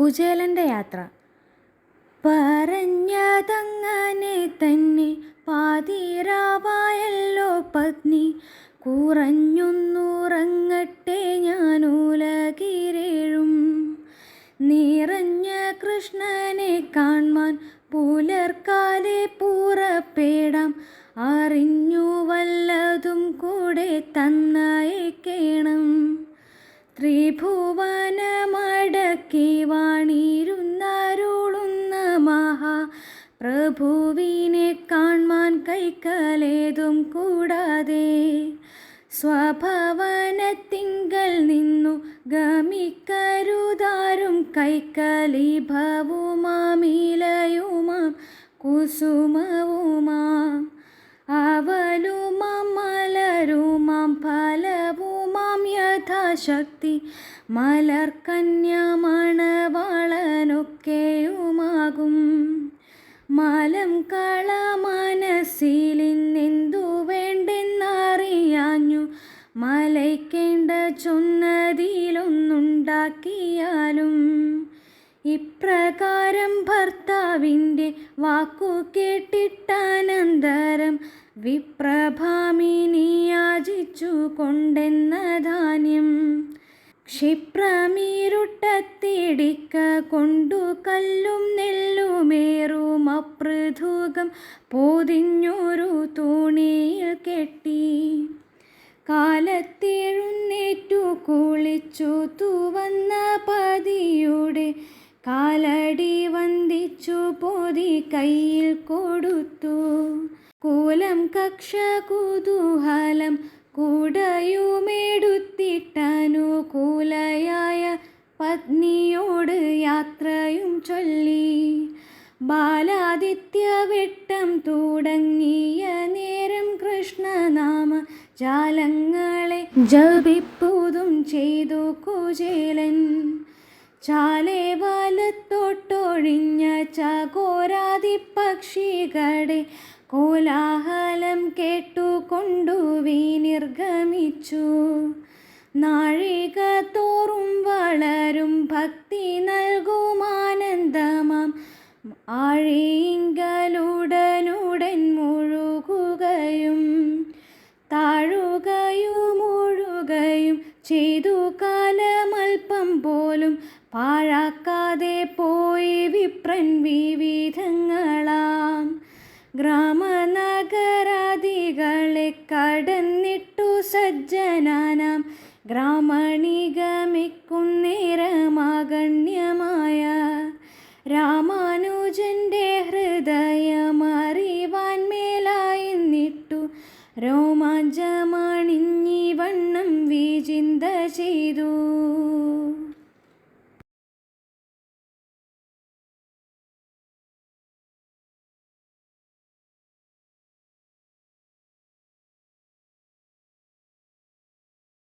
കുചേലന്റെ യാത്ര. പറഞ്ഞതങ്ങനെ തന്നെ പാതിരാവായല്ലോ പത്നി. കുറഞ്ഞൊന്നുറങ്ങട്ടെ ഞാനുലകിരേഴും. നിറഞ്ഞ കൃഷ്ണനെ കാൺമാൻ പുലർക്കാലെ പൂറപ്പേടാം. അറിഞ്ഞു വല്ലതും കൂടെ തന്നയക്കേണം പ്രഭുവിനെ കാൺമാൻ കൈക്കലേതും കൂടാതെ സ്വഭവനത്തിങ്കൽ നിന്നു ഗമിക്കരുതാരും കൈക്കലിഭവുമാമിലയുമാം കുസുമവുമാം അവലുമാം മലരുമാം ഫലവുമാം യഥാശക്തി മലർക്കന്യമണവാളനൊക്കെയുമാകും മലം കള മനസ്സിലിന്നെന്തു വേണ്ടെന്നറിയാഞ്ഞു. മലയ്ക്കേണ്ട ചൊന്നതിയിലൊന്നുണ്ടാക്കിയാലും ഇപ്രകാരം ഭർത്താവിന്റെ വാക്കു കേട്ടിട്ടാനന്തരം വിപ്രഭാമിനി ക്ഷിപ്രമീരുട്ടത്തിടിക്ക കൊണ്ടു കല്ലും നെല്ലുമേറും അപ്രധൂകം പോതിഞ്ഞൊരു തൂണിയിൽ കെട്ടി. കാലത്തെഴുന്നേറ്റു കുളിച്ചു തുവന്ന പതിയുടെ കാലടി വന്ദിച്ചു പോതി കയ്യിൽ കൊടുത്തു. കൂലം കക്ഷ കുതൂഹലം കൂടയുമെടുത്തിട്ടനുകൂലയായ പത്നിയോട് യാത്രയും ചൊല്ലി. ബാലാദിത്യ വെട്ടം തുടങ്ങിയ നേരം കൃഷ്ണനാമ ജാലങ്ങളെ ജപിപ്പുതും ചെയ്തു കുചേലൻ. ചാലെ വലത്തോട്ടൊഴിഞ്ഞ ചകോരാതി പക്ഷികളെ കോലാഹലം കേട്ടുകൊണ്ടു വിനിർഗമിച്ചു നാഴിക തോറും വളരും ഭക്തി നൽകുമാനന്ദമാം ആഴിങ്കലുടനുടൻ മുഴുകുകയും താഴുകയും ഒഴുകയും ചെയ്തു കാലമൽപ്പം പോലും പാഴാക്കാതെ പോയി വിപ്രൻ വിവിധങ്ങളാം. ഗ്രാമനഗരാദികളെ കടന്നിട്ടു സജ്ജനാനാം. ഗ്രാമണിഗമിക്കുന്നേരമാഗണ്യമായ രാമാനുജന്റെ ഹൃദയമറിവാൻ മേലായി നിട്ടു രോമാഞ്ചമണിഞ്ഞി